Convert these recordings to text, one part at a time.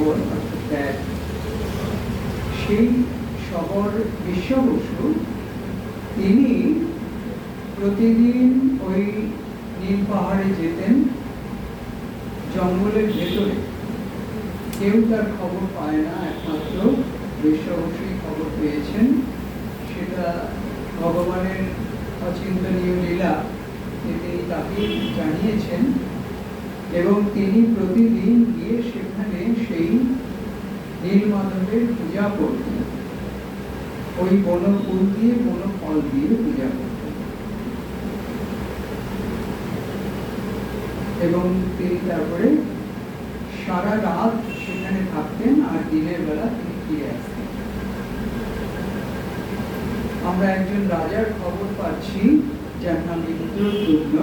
শহর সেই শহর বিশ্ব তিনি প্রতিদিন ওই নীল পাহাড়ে যেতেন জঙ্গলের ভেতরে। কেউ তার খবর পায় না, একমাত্র বিশ্ব বসুই খবর পেয়েছেন। সেটা ভগবানের অচিন্তনীয় লীলা, তিনি তাকে জানিয়েছেন। এবং তিনি প্রতিদিন গিয়ে সেখানে সেই নীলমাধবের পূজা করতেন। ওই বন ফুল দিয়ে বন ফল দিয়ে পূজা করতেন। এবং তিনি তারপরে সারা রাত সেখানে থাকতেন আর দিনের বেলা তিনি ফিরে আসতেন। আমরা একজন রাজার খবর পাচ্ছি, যার নাম ইন্দ্রদুম্ন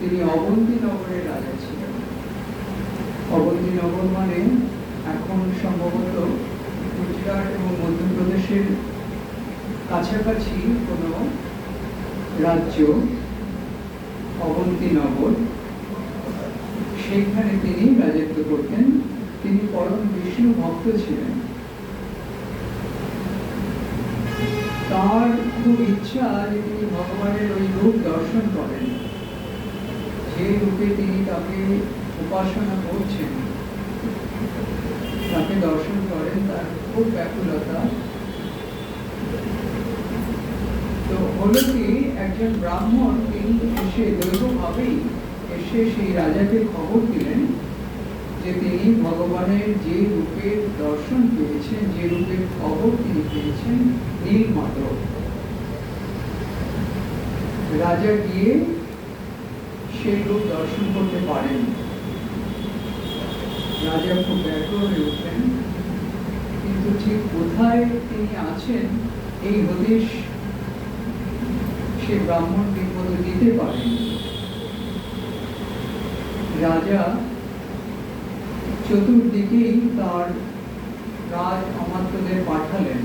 তিনি অবন্তীনগরের রাজা ছিলেন। অবন্তীনগর মানে এখন সম্ভবত গুজরাট এবং মধ্যপ্রদেশের কাছাকাছি কোনো রাজ্য অবন্তীনগর। সেইখানে তিনি রাজত্ব করতেন। তিনি পরম বিষ্ণু ভক্ত ছিলেন। তার খুব ইচ্ছা যে তিনি ভগবানের ওই রূপ দর্শন করেন। যে রূপে তিনি তাকে উপাসনা করছেন। তাকে দর্শন করেন, তার খুব ব্যাকুলতা। তো হলো কি, একজন ব্রাহ্মণ তিনি এসে দৈবভাবেই এসে সেই রাজাকে খবর দিলেন যে তিনি ভগবানের যে রূপের দর্শন পেয়েছেন, যে রূপের খবর তিনি পেয়েছেন নীল মাধব রাজা গিয়ে সেই রূপ দর্শন করতে পারেন। রাজা খুব ব্যাকুল হয়ে উঠলেন। কিন্তু ঠিক কোথায় তিনি আছেন? এই হদিশ সে ব্রাহ্মণ বিপদ দিতে পারেন। রাজা চতুর্দিকেই তার রাজ অমাত্যদের পাঠালেন।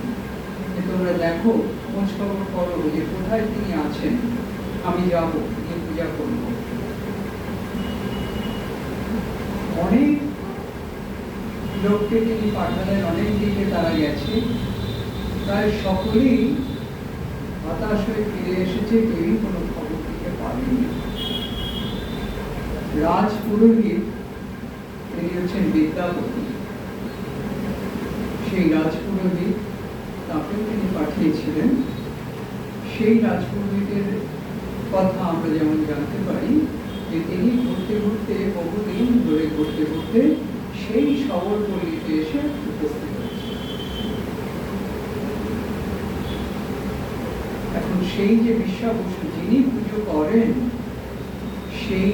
যে তোমরা দেখো খোঁজ খবর করো যে কোথায় তিনি আছেন। আমি যাব, গিয়ে পূজা করব। অনেক লোককে তিনি পাঠালেন, অনেক দিকে তারা গেছে। প্রায় সকলেই হতাশ হয়ে ফিরে এসেছে, কেউই কোনো খবর দিতে পারেনি। রাজ পুরোহিত, তিনি হচ্ছেন বিদ্যাপতি। সেই রাজপুরোহিত তাকে তিনি পাঠিয়েছিলেন। সেই রাজপুরোহিতের কথা আমরা যেমন জানতে পারি যে তিনি ঘুরতে ঘুরতে, বহুদিন ধরে ঘুরতে ঘুরতে সেই শহরপল্লীতে এসে উপস্থিত হয়েছে এখন সেই যে বিশ্বাবসু যিনি পুজো করেন, সেই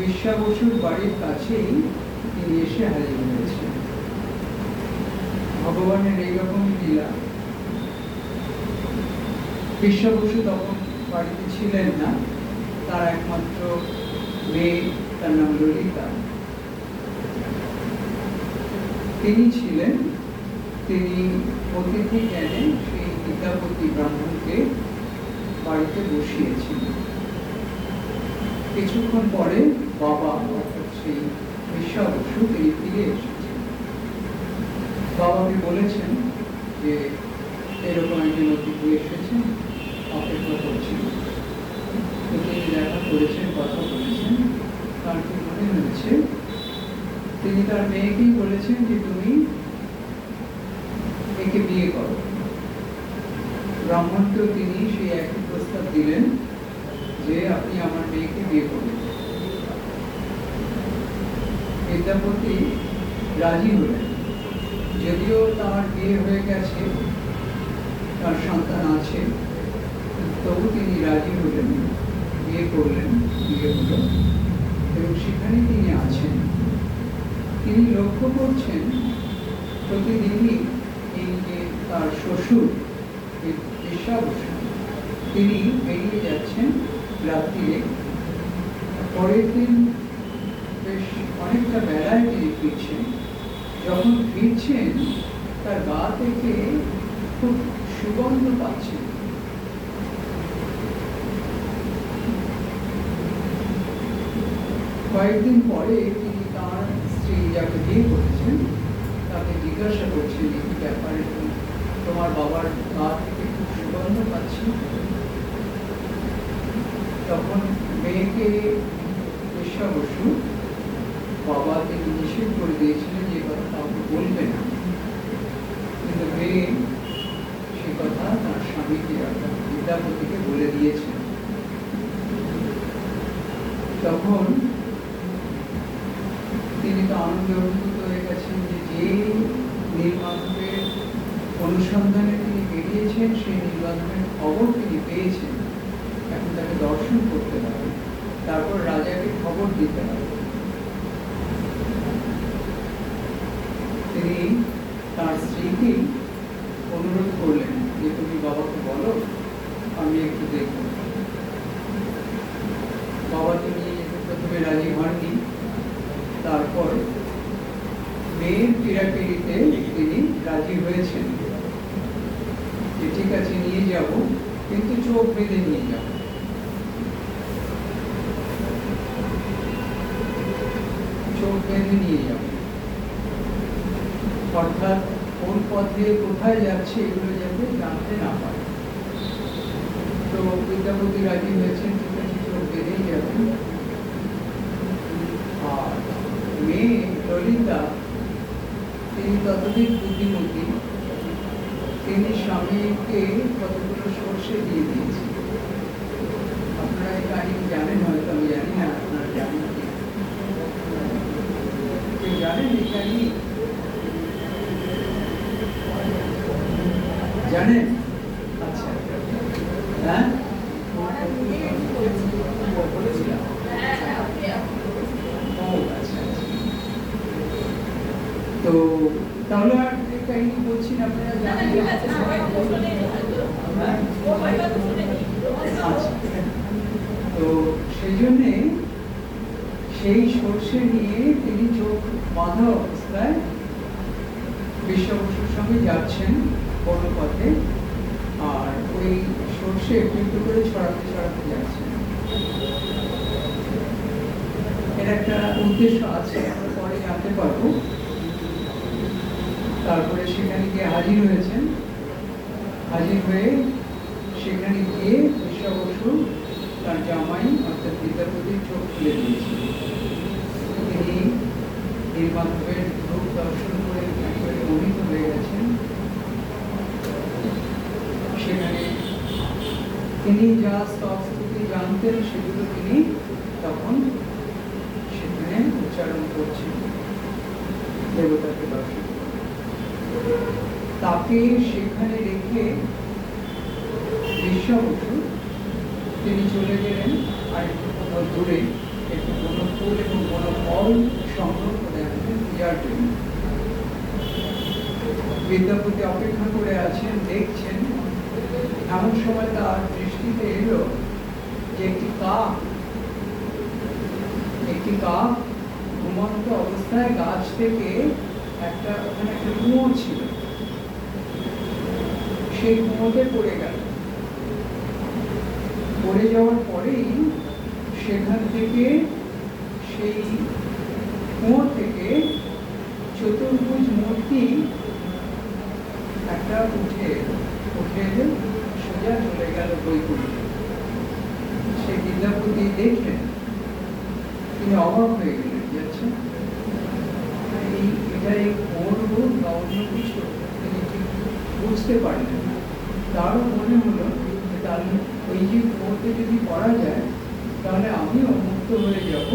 বিশ্বাবসুর বাড়ির কাছেই তিনি এসে হাজির হয়েছেন ভগবানের এইরকম লীলা। বিশ্বাবসু তখন বাড়িতে ছিলেন না, তার একমাত্র মেয়ে তার নাম ললিতা। তিনি ছিলেন, তিনি অতিথি জ্ঞানে সেই বিদ্যাপতি ব্রাহ্মণকে বাড়িতে বসিয়েছিলেন। কিছুক্ষণ পরে বাবা অর্থাৎ সেই বিশ্বাবসু তিনি ফিরে এসেছেন। বাবাকে বলেছেন যে, এরকম একজন অতিথি এসেছেন, অপেক্ষা করছি। তিনি তার মেয়েকেই বলেছেন যে তুমি একে বিয়ে করো। ব্রাহ্মণকেও তিনি সেই একই প্রস্তাব দিলেন যে আপনি আমার মেয়েকে বিয়ে করবেন বিদ্যাপতি রাজি হলেন। যদিও তার বিয়ে হয়ে গেছে, তার সন্তান আছে, তবু তিনি রাজি হলেন বিয়ে করলেন বিয়ে হলো এবং সেখানে তিনি আছেন। তিনি লক্ষ্য করছেন প্রতিদিনই যে তার শ্বশুর তিনি বেরিয়ে যাচ্ছেন রাত্রিরে। পরের দিন বেশ অনেকটা বেলায় তিনি ফিরছেন। যখন ফিরছেন, তার গা থেকে খুব সুগন্ধ পাচ্ছেন। কয়েকদিন পরে তিনি তার স্ত্রী যাকে বিয়ে করেছেন, তাকে জিজ্ঞাসা করছেন এই ব্যাপারে তোমার বাবার গা থেকে খুব সুগন্ধ পাচ্ছি। তখন মেয়েকে ঈর্ষা বসু বাবা তিনি নিষেধ করে দিয়েছিলেন যে কথা কাউকে বলবে না। কিন্তু মেয়ে সে কথা তার স্বামীকে অর্থাৎ বিদ্যাপতিকে বলে দিয়েছেন তখন তো অভিভূত হয়ে গেছেন যে যে নীলমাধবের অনুসন্ধানে তিনি বেরিয়েছেন, সেই নীলমাধবের খবর তিনি পেয়েছেন। এখন তাকে দর্শন করতে হবে, তারপর রাজাকে খবর দিতে হবে তিনি তার স্ত্রীকে অনুরোধ করলেন যে তুমি বাবাকে বলো আমি একটু দেখব বাবা তিনি প্রথমে রাজি হননি তারপর মেয়ের পীড়াপিড়িতে তিনি রাজি হয়েছেন যে ঠিক আছে নিয়ে যাব কিন্তু চোখ বেঁধে নিয়ে যাব চোখ বেঁধে নিয়ে যাব অর্থাৎ পথে কোথায় যাচ্ছে এগুলো যাতে জানতে না পারে। তো বিদ্যাপতি রাজি হয়েছেন চোখ যাবেন। আর মেয়ে ললিতা, তিনি ততদিন বুদ্ধিমতী। তিনি স্বামীকে কতগুলো সর্ষে দিয়ে দিয়েছেন। আপনারা এই জানেন, হয়তো আমি জানি না, আপনারা জানেন কি জানেন এই কাহিনী? জানেন আচ্ছা। হ্যাঁ? তো তাহলে আর কাহিনী বলছি না, আপনারা জানেন হ্যাঁ? আচ্ছা। তো সেই জন্যে সেই সর্ষে নিয়ে তিনি চোখ বাঁধা অবস্থায় বিশ্ব বসুর সঙ্গে যাচ্ছেন। কোনো পথে আর ওই সর্ষে একটু একটু করে ছড়াতে ছড়াতে যাচ্ছেন এর একটা উদ্দেশ্য আছে পরে জানতে পারব। তারপরে সেখানে গিয়ে হাজির হয়েছেন। হাজির হয়ে সেখানে গিয়ে বিশ্ব বসু তার জামাই অর্থাৎ বিদ্যাপতির চোখ খুলে দিয়েছেন। তিনি নীলমাধবের রূপ দর্শন করে একেবারে মোহিত হয়ে গেছেন। তিনি যা স্তব স্থিতি জানতেন সেগুলো তিনি তখন সেখানে উচ্চারণ করছেন। দেবতাকে দর্শন তাকে সেখানে রেখে বিশ্বাবসু তিনি চলে গেলেন আর একটু দূরে, একটু কোনো ফুল এবং কোনো ফল সংগ্রহ করে আনলেন পূজার জন্য। বিদ্যাপতি অপেক্ষা করে আছেন, দেখছেন এমন সময় তার দৃষ্টিতে এলো যে একটি কাক। একটি কাক ঘুমন্ত অবস্থায় গাছ থেকে একটা, ওখানে একটা কুঁয়ো ছিল। সেই কুঁয়োতে পড়ে গেল। পড়ে যাওয়ার পরেই সেখান থেকে সেই কুঁয়ো থেকে চতুর্ভুজ মূর্তি একটা উঠে এলো। উঠে সোজা চলে গেল বৈকুণ্ঠে। সে বিদ্যাপতি দেখলেন, তিনি অবাক হয়ে গেলেন, যাচ্ছেন। এই কোন বা অন্য কিছু তিনি বুঝতে পারলেন তারও মনে হলো যে তাহলে ওই যে কোর্টে যদি করা যায়, তাহলে আমিও মুক্ত হয়ে যাব,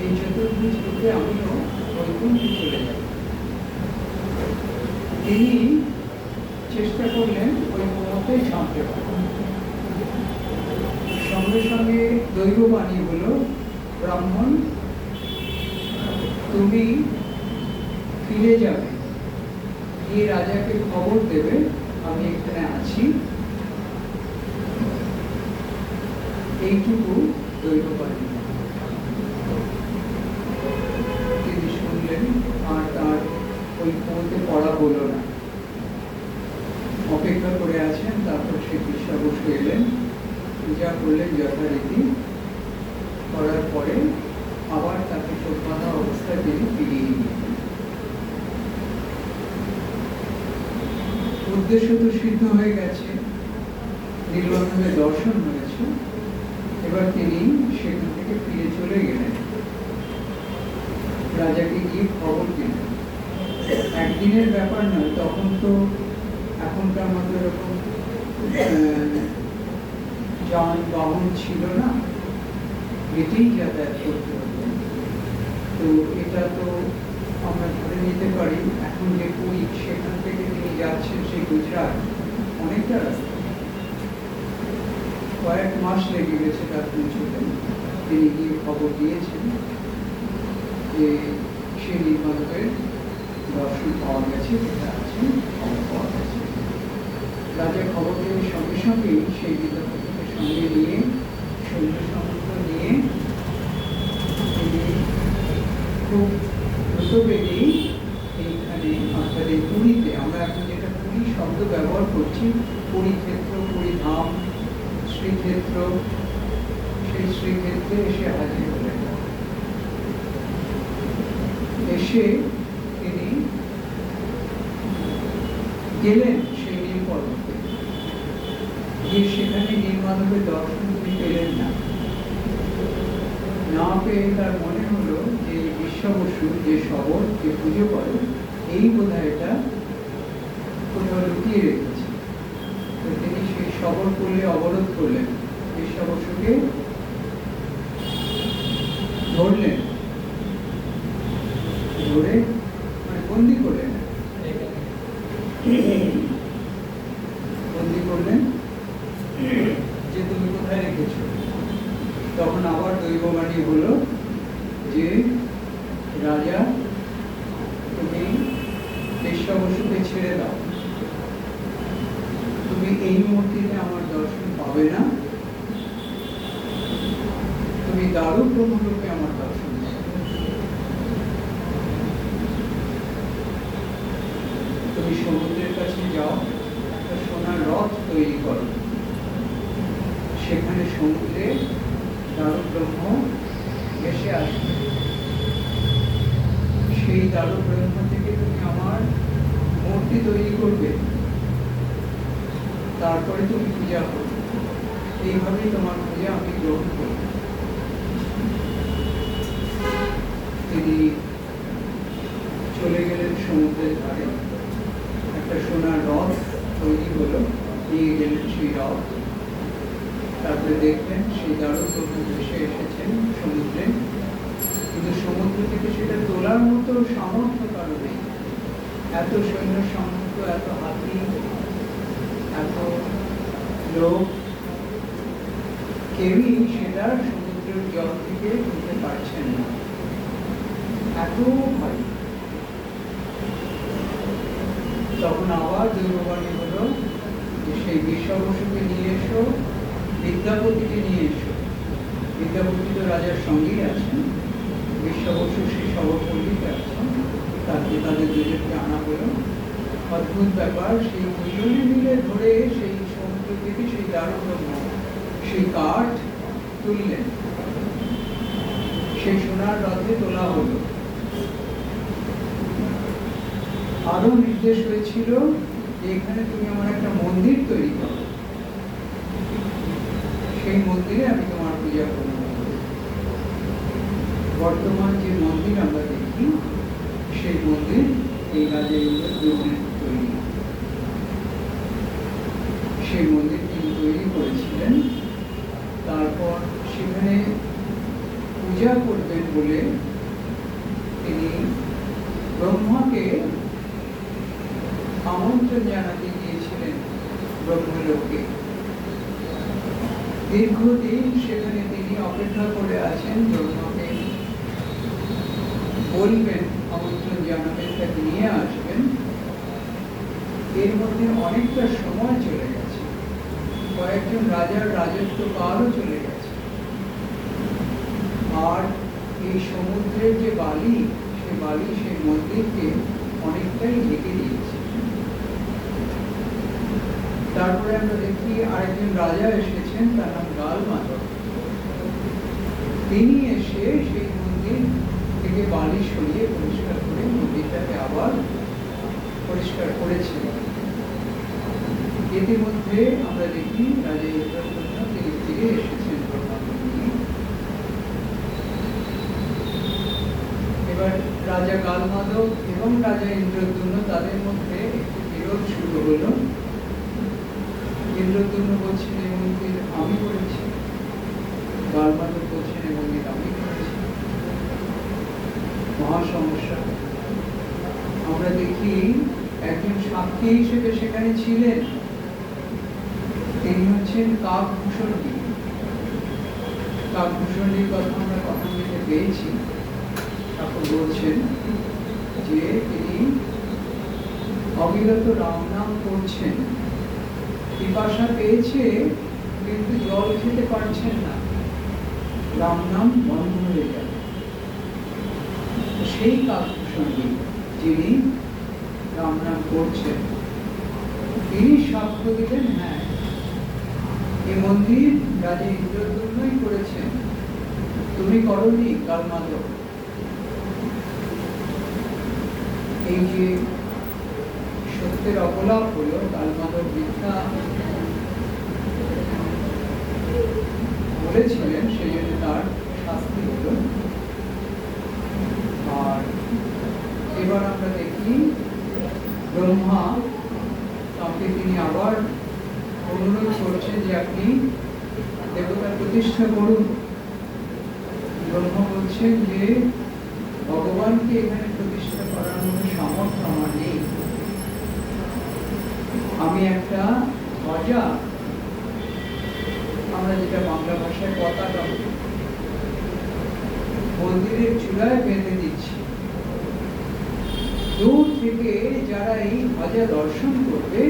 এই চতুর্ভুজ রূপে আমিও বৈকুণ্ঠে চলে যাব। তিনি চেষ্টা করলেন ওই ঝাঁপতে পারেন সঙ্গে সঙ্গে দৈববাণী হলো, ব্রাহ্মণ, তুমি ফিরে যাবে। গিয়ে রাজাকে খবর দেবে, আমি এখানে আছি। এইটুকু দৈববাণী। তিনি শুনলেন, আর তার ওই কুয়োতে পড়া হলো না। পূজা করলেন যথারীতি করার পরে আবার তাকে চোখ অবস্থায় তিনি ফিরিয়ে নিয়েছেন উদ্দেশ্য তো সিদ্ধ হয়ে গেছে নীলবন্ধনের দর্শন হয়েছে, এবার তিনি সেখান থেকে ফিরে চলে গেলেন। রাজাকে গিয়ে খবর দিলেন। একদিনের ব্যাপার নয়, তখন তো এখনকার মতো এরকম যানবাহন ছিল না হেঁটেই যাতায়াত করতে হতো তো এটা তো আমরা ধরে নিতে পারি, এখন যে পুরী সেখান থেকে তিনি যাচ্ছেন সেই গুজরাট, অনেকটা রাস্তা। কয়েক মাস লেগে গেছে তার পৌঁছতে। তিনি গিয়ে খবর দিয়েছেন যে সে নির্মাণকের দর্শন পাওয়া গেছে, যেটা আছে, খবর পাওয়া গেছে। রাজা খবর পেয়ে সঙ্গে সঙ্গেই সেই বিদ্যাপতিকে সঙ্গে নিয়ে সৈন্য সমস্ত নিয়ে তিনি এইখানে অর্থাৎ পুরীতে আমরা এখন যেটা পুরী শব্দ ব্যবহার করছি পুরী ক্ষেত্র পুরী ধাম শ্রীক্ষেত্র সেই শ্রীক্ষেত্রে এসে হাজির হলেন এসে তিনি গেলেন সেই নীল পর্বতে গিয়ে নীলমাধবের দর্শন পেলেন না। না পেয়ে তার মনে হলো যে বিশ্বাবসু যে শবর যে পুজো করে, এই বোধহয় এটা কোথাও লুকিয়ে রেখেছে তিনি সেই শবর করলে অবরোধ করলেন। বিশ্বাবসুকে ধরলেন। ধরে মানে বন্দি করলেন বন্দি করলেন যে তুমি কোথায় রেখেছো তখন আবার দৈববাণী হলো যে রাজা তুমি পেশাবশুকে ছেড়ে দাও তুমি এই মূর্তিতে আমার দর্শন পাবে না তুমি দারু ব্রহ্মলোকে আমার দর্শন পাবে তুমি সমুদ্রের কাছে যাও একটা সোনার রথ তৈরি করো সেখানে সমুদ্রে দারু ব্রহ্ম এসে আসবে সেই দারু ব্রহ্ম থেকে তুমি আমার মূর্তি তৈরি করবে তারপরে তুমি পূজা করবে এইভাবেই তোমার পূজা আমি গ্রহণ করব তিনি চলে গেলেন সমুদ্রের ধারে। একটা সোনার রথ তৈরি হলো, নিয়ে গেলেন সেই রথ। তারপরে দেখলেন সেই দারুণ প্রভু ভেসে এসেছেন সমুদ্রে। কিন্তু সমুদ্র থেকে সেটা তোলার মতো সামর্থ্য কারও নেই। এত সৈন্য সামর্থ্য, এত হাতি, এত লোক কেউই সেটা সমুদ্রের জল থেকে তুলতে পারছেন না। এত ভয়। তখন আবার দৈববাণী হলো যে, সেই বিশ্বাবসুকে নিয়ে এসো, বিদ্যাপতিকে নিয়ে এসো। বিদ্যাপতি তো রাজার সঙ্গেই আছেন। বিশ্বাবসু সেই সবপল্লীতে আছেন তাকে তাদের দুজনকে আনা হলো। অদ্ভুত ব্যাপার, সেই দুজনে মিলে ধরে সেই সমুদ্র থেকে সেই দারুণ সেই কাঠ তুললেন। সেই সোনার রথে তোলা হলো। আরও নির্দেশ হয়েছিল এখানে তুমি আমার একটা মন্দির তৈরি করো। সেই মন্দিরে আমি তোমার পূজা করব। বর্তমান যে মন্দির আমরা দেখি, সেই মন্দির এই ইন্দ্রদ্যুম্নের তৈরি। সেই মন্দির তিনি তৈরি করেছিলেন তারপর সেখানে পূজা করবেন বলে তিনি ব্রহ্মাকে আমন্ত্রণ জানাতে গিয়েছিলেন ব্রহ্মলোকে। দীর্ঘদিন সেখানে তিনি অপেক্ষা করে আছেন, ব্রহ্মাকে বলবেন, আমন্ত্রণ জানাবেন, তাকে নিয়ে আসবেন। এর মধ্যে অনেকটা সময় চলে গেছে কয়েকজন রাজার রাজত্ব কালও চলে গেছে। আর এই সমুদ্রের যে বালি সে বালি সেই মন্দিরকে অনেকটাই ঢেকে দিয়েছে। তারপরে আমরা দেখি আরেকজন রাজা এসেছেন, তার নাম গাল মাধব তিনি এসে সেই মন্দির থেকে বালি সরিয়ে পরিষ্কার করে মন্দিরটাকে আবার পরিষ্কার করেছিলেন। ইতিমধ্যে আমরা দেখি তিনি এসেছেন এবার রাজা গালমাধব এবং রাজা ইন্দ্রদ্যুম্ন তাদের মধ্যে একটি বিরোধ শুরু বলছেন, এই মন্দির আমি করেছি গালমাধব বলছেন, এই মন্দির আমি করেছি মহা সমস্যা। আমরা দেখি একজন সাক্ষী হিসেবে সেখানে ছিলেন। হচ্ছেন কাকভূষণী। কাকভূষণীর কথা আমরা কথাগুলিতে পেয়েছি? ঠাকুর বলছেন যে তিনি অবিরত রাম নাম করছেন। পিপাসা পেয়েছে, কিন্তু জল খেতে পারছেন না। রাম নাম বন্ধ হয়ে যাবে সেই কাকভূষণী যিনি রাম নাম করছেন, তিনি সাক্ষ্য দিলেন হ্যাঁ এ মন্দির রাজা ইন্দ্রদ্যুম্নই করেছেন। তুমি করনি কালমাধব এই যে সত্যের অবলাপ হলো কালমাধব মিথ্যা বলেছিলেন, সেই জন্য তার শাস্তি হলো। আর এবার আমরা দেখি ব্রহ্মা তাকে তিনি আবার অনুরোধ করছেন যে আপনি দেবতা প্রতিষ্ঠা করুন, ব্রহ্মা বলছেন যে ভগবানকে এখানে প্রতিষ্ঠা করার মতো সামর্থ্য আমার নেই। আমি একটা ধ্বজা, আমরা যেটা বাংলা ভাষায় পতাকা মন্দিরের চূড়ায় বেঁধে দিচ্ছি। দূর থেকে যারা এই ধ্বজা দর্শন করবে,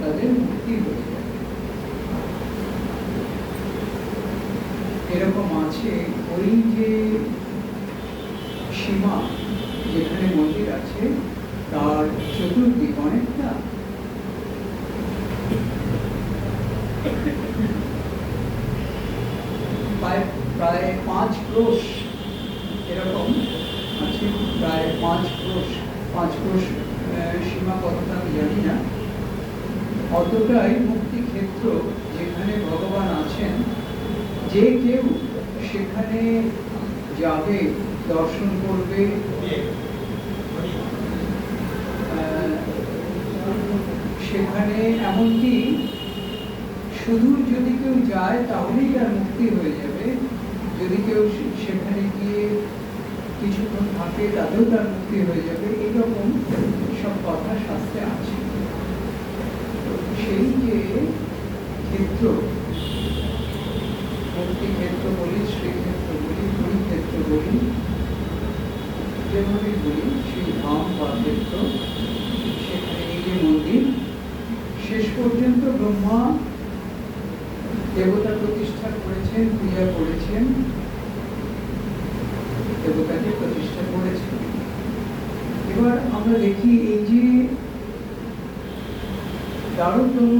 তাদের মুক্তি হয়ে আছে ওই যে সীমা যেখানে মন্দির আছে, তার চতুর্দিক অনেকটা। প্রায় পাঁচ ক্রোশ এরকম আছে, প্রায় পাঁচ ক্রোশ পাঁচ ক্রোশ সীমা কতটা আমি জানি না। অতটাই মুক্তি ক্ষেত্র যেখানে ভগবান আছেন, যে কেউ সেখানে যাবে, দর্শন করবে। সেখানে এমনকি শুধু যদি কেউ যায়, তাহলেই তার মুক্তি হয়ে যাবে। যদি কেউ সেখানে গিয়ে কিছুক্ষণ থাকে, তাতেও তার মুক্তি হয়ে যাবে। এরকম সব কথা শাস্ত্রে আছে। সেই যে ক্ষেত্র শ্রীক্ষেত্র বলি ক্ষেত্র বলি যেভাবে বলি সেই ধাম বা ক্ষেত্র সেখানে এই যে মন্দির শেষ পর্যন্ত ব্রহ্মা দেবতা প্রতিষ্ঠা করেছেন পূজা করেছেন দেবতাকে প্রতিষ্ঠা করেছেন এবার আমরা দেখি এই যে দারুতম